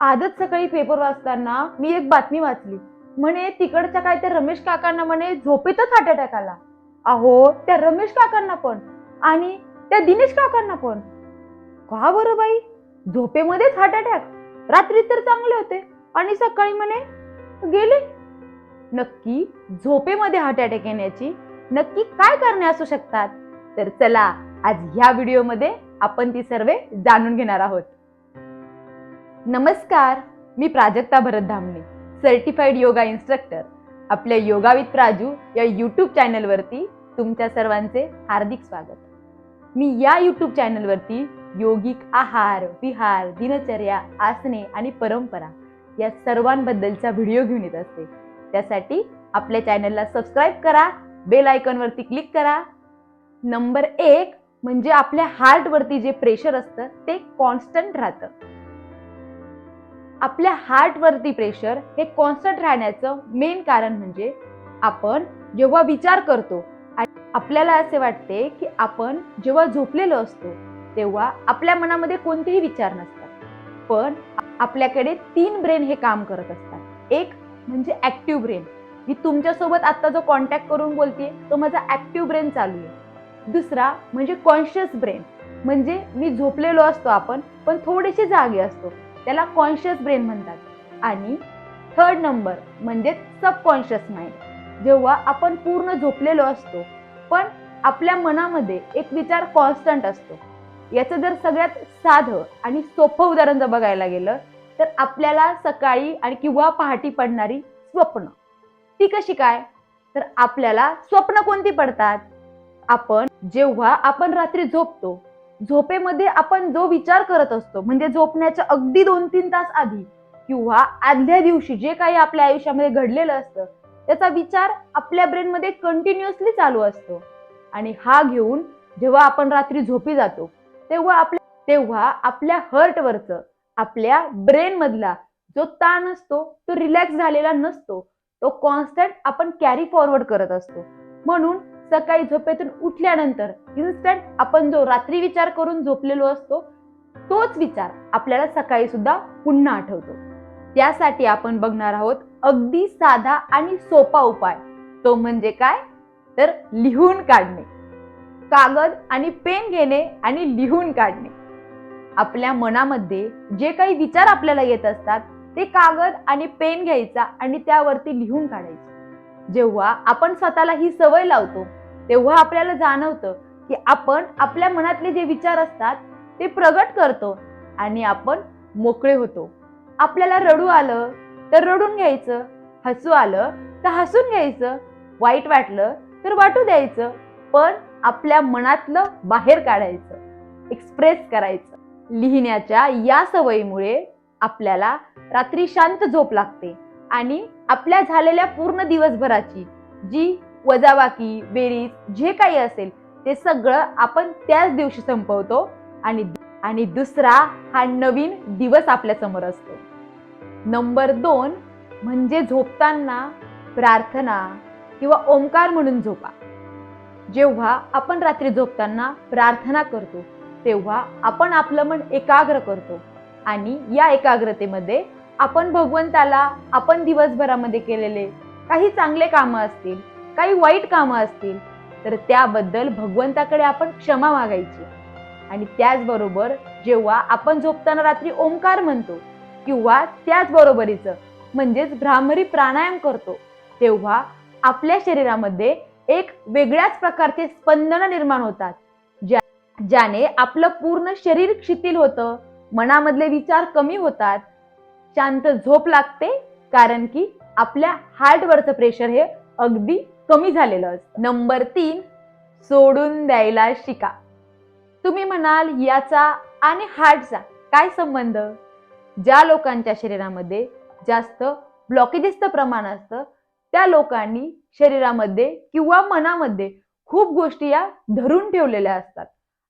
आजच सकाळी पेपर वाचताना मी एक बातमी वाचली. म्हणे तिकडच्या काय त्या रमेश काकांना म्हणे झोपेतच हार्ट अटॅक आला. अहो त्या रमेश काकांना पण. आणि त्या दिनेश काकांना पण. का बरं बाई? झोपेमध्येच हार्ट अटॅक रात्री तर चांगले होते. आणि सकाळी म्हणे गेले. नक्की झोपेमध्ये हार्ट अटॅक येण्याची नक्की काय कारणे असू शकतात? तर चला आज ह्या व्हिडिओमध्ये आपण ती सर्व जाणून घेणार आहोत. नमस्कार मी Prajakta Bharat Dhamne certified yoga instructor आपल्या योगा विथ प्राजू या यूट्यूब चॅनलवरती तुमच्या सर्वांचे हार्दिक स्वागत. मी या यूट्यूब चॅनलवरती योगिक आहार विहार दिनचर्या आसने आणि परंपरा या सर्वांबद्दलचा व्हिडिओ घेऊन येत असते. त्यासाठी आपल्या चॅनलला सबस्क्राईब करा बेल आयकॉनवरती क्लिक करा. नंबर एक म्हणजे आपल्या हार्टवरती जे प्रेशर असतं ते कॉन्स्टंट राहतं. आपल्या हार्टवरती प्रेशर हे कॉन्स्टंट राहण्याचं मेन कारण म्हणजे आपण जेव्हा विचार करतो आणि आपल्याला असे वाटते की आपण जेव्हा झोपलेलो असतो तेव्हा आपल्या मनामध्ये कोणतेही विचार नसतात. पण आपल्याकडे तीन ब्रेन हे काम करत असतात. एक म्हणजे ऍक्टिव्ह ब्रेन मी तुमच्यासोबत आता जो कॉन्टॅक्ट करून बोलते तो माझा ऍक्टिव्ह ब्रेन चालू आहे. दुसरा म्हणजे कॉन्शियस ब्रेन म्हणजे मी झोपलेलो असतो आपण पण थोडेसे जागे असतो. त्याला कॉन्शियस ब्रेन म्हणतात. आणि थर्ड नंबर म्हणजे सबकॉन्शियस माइंड जेव्हा आपण पूर्ण झोपलेलो असतो पण आपल्या मनामध्ये एक विचार कॉन्स्टंट असतो. याचं जर सगळ्यात साधं आणि सोपं उदाहरण जर बघायला गेलं तर आपल्याला सकाळी आणि किंवा पहाटी पडणारी स्वप्न. ती कशी काय? तर आपल्याला स्वप्न कोणती पडतात? आपण जेव्हा आपण रात्री झोपतो झोपेमध्ये आपण जो विचार करत असतो म्हणजे झोपण्याच्या अगदी दोन तीन तास आधी किंवा आदल्या दिवशी जे काही आपल्या आयुष्यामध्ये घडलेलं असतं त्याचा विचार आपल्या ब्रेनमध्ये कंटिन्युअसली चालू असतो. आणि हा घेऊन जेव्हा आपण रात्री झोपी जातो तेव्हा आपल्या तेव्हा आपल्या हर्टवरचं आपल्या ब्रेन मधला जो ताण असतो तो रिलॅक्स झालेला नसतो. तो कॉन्स्टंट आपण कॅरी फॉरवर्ड करत असतो. म्हणून सकाळी झोपेतून उठल्यानंतर इन्स्टंट आपण जो रात्री विचार करून झोपलेलो असतो तोच विचार आपल्याला सकाळी सुद्धा पुन्हा आठवतो. त्यासाठी आपण बघणार आहोत अगदी साधा आणि सोपा उपाय. तो म्हणजे काय? तर लिहून काढणे. कागद आणि पेन घेणे आणि लिहून काढणे. आपल्या मनामध्ये जे काही विचार आपल्याला येत असतात ते कागद आणि पेन घ्यायचा आणि त्यावरती लिहून काढायचे. जेव्हा आपण स्वतःला ही सवय लावतो तेव्हा आपल्याला जाणवतं की आपण आपल्या मनातले जे विचार असतात ते प्रगट करतो आणि आपण मोकळे होतो. आपल्याला रडू आलं तर रडून घ्यायचं हसू आलं तर हसून घ्यायचं वाईट वाटलं तर वाटू द्यायचं पण आपल्या मनातलं बाहेर काढायचं एक्सप्रेस करायचं. लिहिण्याच्या या सवयीमुळे आपल्याला रात्री शांत झोप लागते आणि आपल्या झालेल्या पूर्ण दिवसभराची जी वजाबाकी बेरीज जे काही असेल ते सगळं आपण त्याच दिवशी संपवतो आणि आणि दुसरा हा नवीन दिवस आपल्यासमोर असतो. नंबर दोन म्हणजे झोपताना प्रार्थना किंवा ओंकार म्हणून झोपा. जेव्हा आपण रात्री झोपताना प्रार्थना करतो तेव्हा आपण आपलं मन एकाग्र करतो आणि या एकाग्रतेमध्ये आपण भगवंताला आपण दिवसभरामध्ये केलेले काही चांगले कामं असतील काही वाईट कामं असतील तर त्याबद्दल भगवंताकडे आपण क्षमा मागायची. आणि त्याचबरोबर जेव्हा आपण झोपताना रात्री ओंकार म्हणतो किंवा त्याचबरोबरीचं म्हणजेच भ्रामरी प्राणायाम करतो तेव्हा आपल्या शरीरामध्ये एक वेगळ्याच प्रकारचे स्पंदन निर्माण होतात. ज्या ज्याने आपलं पूर्ण शरीर शिथिल होतं मनामधले विचार कमी होतात. शांत झोप लागते कारण की आपल्या हार्टवरचं प्रेशर हे अगदी कमी झालेलं असतं. नंबर तीन सोडून द्यायला शिका. तुम्ही म्हणाल याचा आणि हार्टचा काय संबंध? ज्या लोकांच्या शरीरामध्ये जास्त ब्लॉकेजेसचं प्रमाण असतं त्या लोकांनी शरीरामध्ये किंवा मनामध्ये खूप गोष्टी या धरून ठेवलेल्या असतात.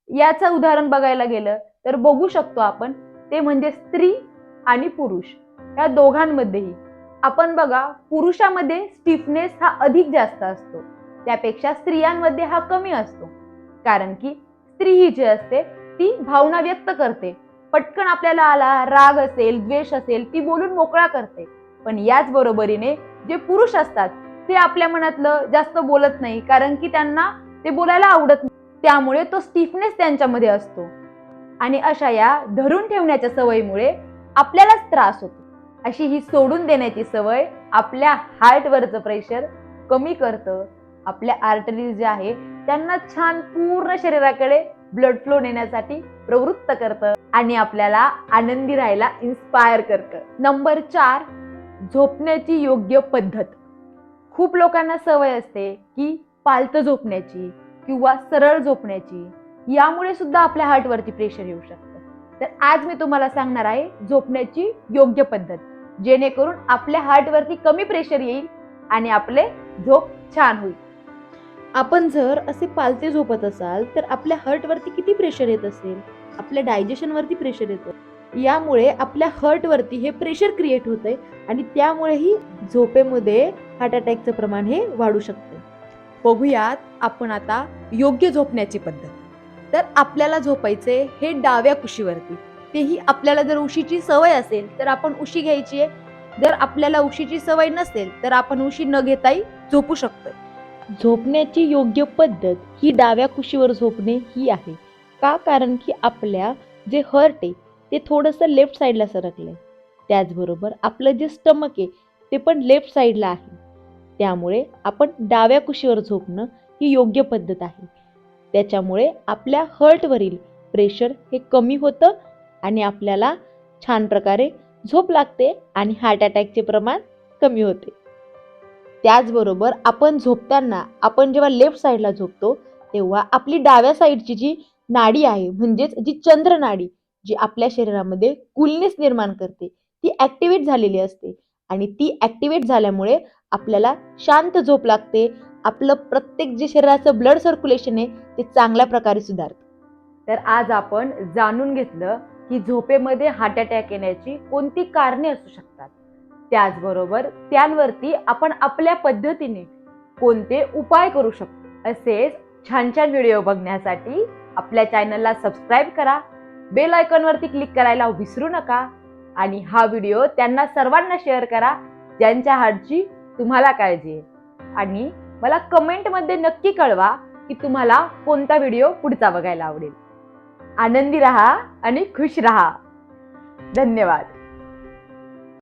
याचं उदाहरण बघायला गेलं तर बघू शकतो आपण ते म्हणजे स्त्री आणि पुरुष. या दोघांमध्येही. आपण बघा पुरुषामध्ये स्टिफनेस हा अधिक जास्त असतो. त्यापेक्षा स्त्रियांमध्ये हा कमी असतो. कारण की स्त्री ही जी असते ती भावना व्यक्त करते. पटकन आपल्याला आला राग असेल द्वेष असेल ती बोलून मोकळा करते. पण याच बरोबरीने जे पुरुष असतात ते आपल्या मनातलं जास्त बोलत नाही कारण की त्यांना ते बोलायला आवडत नाही. त्यामुळे तो स्टिफनेस त्यांच्यामध्ये असतो. आणि अशा या धरून ठेवण्याच्या सवयीमुळे आपल्यालाच त्रास होतो. अशी ही सोडून देण्याची सवय आपल्या हार्टवरचं प्रेशर कमी करतं. आपल्या आर्टरीज जे आहे त्यांना छान पूर्ण शरीराकडे ब्लड फ्लो नेण्यासाठी प्रवृत्त करतं आणि आपल्याला आनंदी राहायला इन्स्पायर करतं. नंबर चार झोपण्याची योग्य पद्धत. खूप लोकांना सवय असते की पालतं झोपण्याची किंवा सरळ झोपण्याची. यामुळे सुद्धा आपल्या हार्टवरती प्रेशर येऊ शकतं. तर आज मी तुम्हाला सांगणार आहे झोपण्याची योग्य पद्धत. जेणेकरून आपल्या हार्टवरती कमी प्रेशर येईल आणि आपले झोप छान होईल. आपण जर असे पालते झोपत असाल तर आपल्या हार्टवरती किती प्रेशर येत असेल? आपल्या डायजेशनवरती प्रेशर येतं. यामुळे आपल्या हार्टवरती हे प्रेशर क्रिएट होतंय आणि त्यामुळेही झोपेमध्ये हार्ट अटॅकचं प्रमाण हे वाढू शकते. बघूयात आपण आता योग्य झोपण्याची पद्धत. तर आपल्याला झोपायचे हे डाव्या कुशीवरती. तेही आपल्याला जर उशीची सवय असेल तर आपण उशी घ्यायची आहे. जर आपल्याला उशीची सवय नसेल तर आपण उशी न घेताही झोपू शकतो झोपण्याची योग्य पद्धत ही डाव्या कुशीवर झोपणे ही आहे. का? कारण की आपल्या जे हर्ट आहे ते थोडंसं लेफ्ट साईडला सरकलंय. त्याचबरोबर आपलं जे स्टमक आहे ते पण लेफ्ट साईडला आहे. त्यामुळे आपण डाव्या कुशीवर झोपणं ही योग्य पद्धत आहे. त्याच्यामुळे आपल्या हर्टवरील प्रेशर हे कमी होतं आणि आपल्याला छान प्रकारे झोप लागते आणि हार्ट अटॅकचे प्रमाण कमी होते. त्याचबरोबर आपण झोपताना आपण जेव्हा लेफ्ट साईडला झोपतो तेव्हा आपली डाव्या साईडची जी नाडी आहे म्हणजेच जी चंद्र नाडी जी आपल्या शरीरामध्ये कुलनेस निर्माण करते ती ॲक्टिवेट झालेली असते. आणि ती ॲक्टिवेट झाल्यामुळे आपल्याला शांत झोप लागते आपलं प्रत्येक जे शरीराचं ब्लड सर्क्युलेशन आहे ते चांगल्या प्रकारे सुधारतं. तर आज आपण जाणून घेतलं की झोपेमध्ये हार्ट अटॅक येण्याची कोणती कारणे असू शकतात. त्याचबरोबर त्यांवरती आपण आपल्या पद्धतीने कोणते उपाय करू शकतो. असेच छान छान व्हिडिओ बघण्यासाठी आपल्या चॅनलला सबस्क्राईब करा. बेल आयकॉनवरती क्लिक करायला विसरू नका. आणि हा व्हिडिओ त्यांना सर्वांना शेअर करा ज्यांच्या हार्टची तुम्हाला काळजी आहे. आणि मला कमेंटमध्ये नक्की कळवा की तुम्हाला कोणता व्हिडिओ पुढचा बघायला आवडेल. आनंदी रहा आणि खुश रहा. धन्यवाद.